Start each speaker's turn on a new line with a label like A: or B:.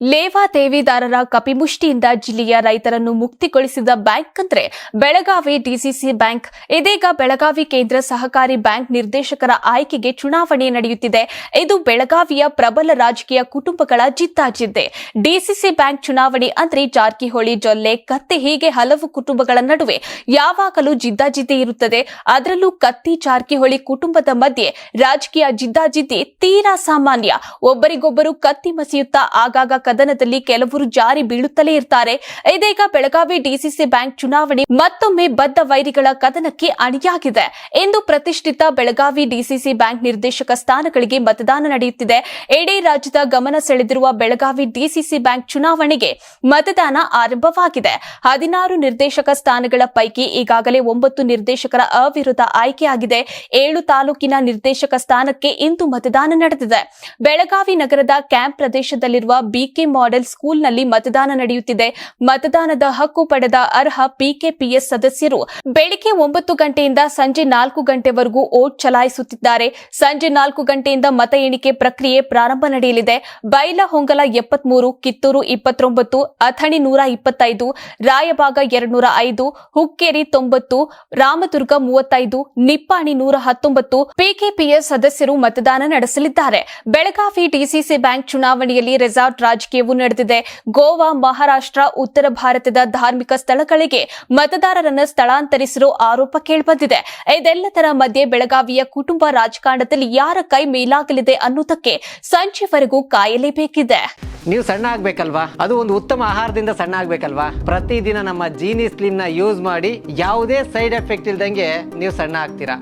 A: ಲೇವಾದೇವಿದಾರರ ಕಪಿಮುಷ್ಟಿಯಿಂದ ಜಿಲ್ಲೆಯ ರೈತರನ್ನು ಮುಕ್ತಿಗೊಳಿಸಿದ ಬ್ಯಾಂಕ್ ಅಂದ್ರೆ ಬೆಳಗಾವಿ ಡಿಸಿಸಿ ಬ್ಯಾಂಕ್. ಇದೀಗ ಬೆಳಗಾವಿ ಕೇಂದ್ರ ಸಹಕಾರಿ ಬ್ಯಾಂಕ್ ನಿರ್ದೇಶಕರ ಆಯ್ಕೆಗೆ ಚುನಾವಣೆ ನಡೆಯುತ್ತಿದೆ. ಇದು ಬೆಳಗಾವಿಯ ಪ್ರಬಲ ರಾಜಕೀಯ ಕುಟುಂಬಗಳ ಜಿದ್ದಾಜಿದ್ದೆ. ಡಿಸಿಸಿ ಬ್ಯಾಂಕ್ ಚುನಾವಣೆ ಅಂದ್ರೆ ಜಾರಕಿಹೊಳಿ, ಜೊಲ್ಲೆ, ಕತ್ತಿ ಹೀಗೆ ಹಲವು ಕುಟುಂಬಗಳ ನಡುವೆ ಯಾವಾಗಲೂ ಜಿದ್ದಾಜಿದ್ದೆ ಇರುತ್ತದೆ. ಅದರಲ್ಲೂ ಕತ್ತಿ, ಜಾರಕಿಹೊಳಿ ಕುಟುಂಬದ ಮಧ್ಯೆ ರಾಜಕೀಯ ಜಿದ್ದಾಜಿದ್ದಿ ತೀರಾ ಸಾಮಾನ್ಯ. ಒಬ್ಬರಿಗೊಬ್ಬರು ಕತ್ತಿ ಮಸಿಯುತ್ತಾ ಆಗಾಗ ಕದನದಲ್ಲಿ ಕೆಲವರು ಜಾರಿ ಬೀಳುತ್ತಲೇ ಇರ್ತಾರೆ. ಇದೀಗ ಬೆಳಗಾವಿ ಡಿಸಿಸಿ ಬ್ಯಾಂಕ್ ಚುನಾವಣೆ ಮತ್ತೊಮ್ಮೆ ಬದ್ಧ ವೈರಿಗಳ ಕದನಕ್ಕೆ ಅಣಿಯಾಗಿದೆ. ಇಂದು ಪ್ರತಿಷ್ಠಿತ ಬೆಳಗಾವಿ ಡಿಸಿಸಿ ಬ್ಯಾಂಕ್ ನಿರ್ದೇಶಕ ಸ್ಥಾನಗಳಿಗೆ ಮತದಾನ ನಡೆಯುತ್ತಿದೆ. ಇಡೀ ರಾಜ್ಯದ ಗಮನ ಸೆಳೆದಿರುವ ಬೆಳಗಾವಿ ಡಿಸಿಸಿ ಬ್ಯಾಂಕ್ ಚುನಾವಣೆಗೆ ಮತದಾನ ಆರಂಭವಾಗಿದೆ. ಹದಿನಾರು ನಿರ್ದೇಶಕ ಸ್ಥಾನಗಳ ಪೈಕಿ ಈಗಾಗಲೇ ಒಂಬತ್ತು ನಿರ್ದೇಶಕರ ಅವಿರೋಧ ಆಯ್ಕೆಯಾಗಿದೆ. ಏಳು ತಾಲೂಕಿನ ನಿರ್ದೇಶಕ ಸ್ಥಾನಕ್ಕೆ ಇಂದು ಮತದಾನ ನಡೆದಿದೆ. ಬೆಳಗಾವಿ ನಗರದ ಕ್ಯಾಂಪ್ ಪ್ರದೇಶದಲ್ಲಿರುವ ಬಿಕೆ ಮಾಡೆಲ್ ಸ್ಕೂಲ್ನಲ್ಲಿ ಮತದಾನ ನಡೆಯುತ್ತಿದೆ. ಮತದಾನದ ಹಕ್ಕು ಪಡೆದ ಅರ್ಹ ಪಿಕೆಪಿಎಸ್ ಸದಸ್ಯರು ಬೆಳಿಗ್ಗೆ ಒಂಬತ್ತು ಗಂಟೆಯಿಂದ ಸಂಜೆ ನಾಲ್ಕು ಗಂಟೆವರೆಗೂ ಓಟ್ ಚಲಾಯಿಸುತ್ತಿದ್ದಾರೆ. ಸಂಜೆ ನಾಲ್ಕು ಗಂಟೆಯಿಂದ ಮತ ಎಣಿಕೆ ಪ್ರಕ್ರಿಯೆ ಪ್ರಾರಂಭ ನಡೆಯಲಿದೆ. ಬೈಲಹೊಂಗಲ ಎಪ್ಪತ್ಮೂರು, ಕಿತ್ತೂರು ಇಪ್ಪತ್ತೊಂಬತ್ತು, ಅಥಣಿ ನೂರ ಇಪ್ಪತ್ತೈದು, ರಾಯಭಾಗ ಎರಡ್ನೂರ ಐದು, ಹುಕ್ಕೇರಿ ತೊಂಬತ್ತು, ರಾಮದುರ್ಗ ಮೂವತ್ತೈದು, ನಿಪ್ಪಾಣಿ ನೂರ ಹತ್ತೊಂಬತ್ತು ಪಿಕೆಪಿಎಸ್ ಸದಸ್ಯರು ಮತದಾನ ನಡೆಸಲಿದ್ದಾರೆ. ಬೆಳಗಾವಿ ಡಿಸಿಸಿ ಬ್ಯಾಂಕ್ ಚುನಾವಣೆಯಲ್ಲಿ ರೆಸಾರ್ಟ್ ರಾಜಕೀಯವು ನಡೆದಿದೆ. ಗೋವಾ, ಮಹಾರಾಷ್ಟ್ರ, ಉತ್ತರ ಭಾರತದ ಧಾರ್ಮಿಕ ಸ್ಥಳಗಳಿಗೆ ಮತದಾರರನ್ನು ಸ್ಥಳಾಂತರಿಸಿರೋ ಆರೋಪ ಕೇಳಿಬಂದಿದೆ. ಇದೆಲ್ಲದರ ಮಧ್ಯೆ ಬೆಳಗಾವಿಯ ಕುಟುಂಬ ರಾಜಕಾರಣದಲ್ಲಿ ಯಾರ ಕೈ ಮೇಲಾಗಲಿದೆ ಅನ್ನೋದಕ್ಕೆ ಸಂಜೆವರೆಗೂ ಕಾಯಲೇಬೇಕಿದೆ.
B: ನೀವು ಸಣ್ಣ ಆಗ್ಬೇಕಲ್ವಾ? ಅದು ಒಂದು ಉತ್ತಮ ಆಹಾರದಿಂದ ಸಣ್ಣ ಆಗ್ಬೇಕಲ್ವಾ? ಪ್ರತಿದಿನ ನಮ್ಮ ಜೀನಿ ಸ್ಲಿಮ್ನ ಯೂಸ್ ಮಾಡಿ ಯಾವುದೇ ಸೈಡ್ ಎಫೆಕ್ಟ್ ಇಲ್ದಂಗೆ ನೀವು ಸಣ್ಣ ಆಗ್ತೀರಾ?